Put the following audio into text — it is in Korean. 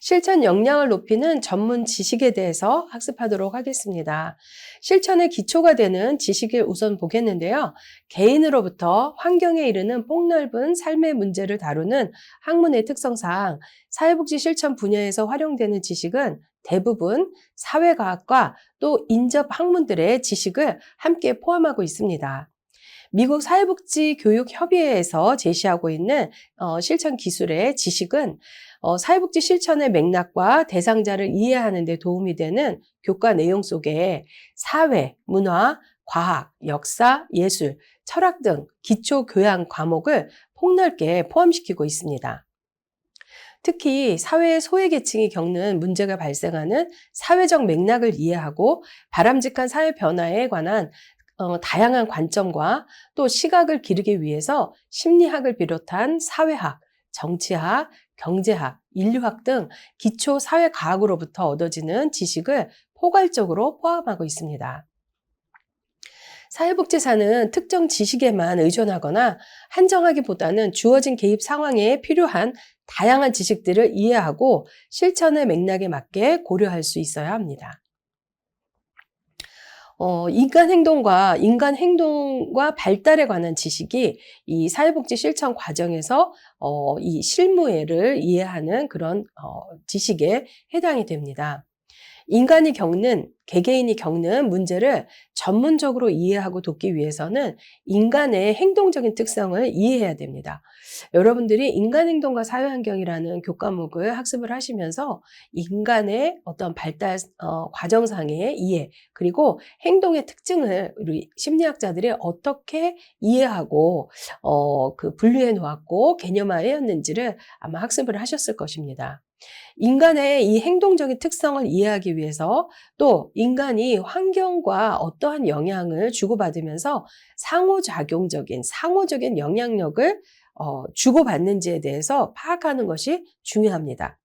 실천 역량을 높이는 전문 지식에 대해서 학습하도록 하겠습니다. 실천의 기초가 되는 지식을 우선 보겠는데요. 개인으로부터 환경에 이르는 폭넓은 삶의 문제를 다루는 학문의 특성상 사회복지 실천 분야에서 활용되는 지식은 대부분 사회과학과 또 인접 학문들의 지식을 함께 포함하고 있습니다. 미국 사회복지교육협의회에서 제시하고 있는 어, 실천 기술의 지식은 어, 사회복지 실천의 맥락과 대상자를 이해하는 데 도움이 되는 교과 내용 속에 사회, 문화, 과학, 역사, 예술, 철학 등 기초 교양 과목을 폭넓게 포함시키고 있습니다. 특히 사회의 소외계층이 겪는 문제가 발생하는 사회적 맥락을 이해하고 바람직한 사회 변화에 관한 어, 다양한 관점과 또 시각을 기르기 위해서 심리학을 비롯한 사회학, 정치학, 경제학, 인류학 등 기초 사회과학으로부터 얻어지는 지식을 포괄적으로 포함하고 있습니다. 사회복지사는 특정 지식에만 의존하거나 한정하기보다는 주어진 개입 상황에 필요한 다양한 지식들을 이해하고 실천의 맥락에 맞게 고려할 수 있어야 합니다. 어, 인간 행동과 인간 행동과 발달에 관한 지식이 이 사회복지 실천 과정에서 어, 이 실무를 이해하는 그런 어, 지식에 해당이 됩니다. 인간이 겪는 개개인이 겪는 문제를 전문적으로 이해하고 돕기 위해서는 인간의 행동적인 특성을 이해해야 됩니다. 여러분들이 인간행동과 사회환경이라는 교과목을 학습을 하시면서 인간의 어떤 발달 어, 과정상의 이해 그리고 행동의 특징을 우리 심리학자들이 어떻게 이해하고 어, 그 분류해 놓았고 개념화해왔는지를 아마 학습을 하셨을 것입니다. 인간의 이 행동적인 특성을 이해하기 위해서 또 인간이 환경과 어떠한 영향을 주고받으면서 상호작용적인, 상호적인 영향력을 어, 주고받는지에 대해서 파악하는 것이 중요합니다.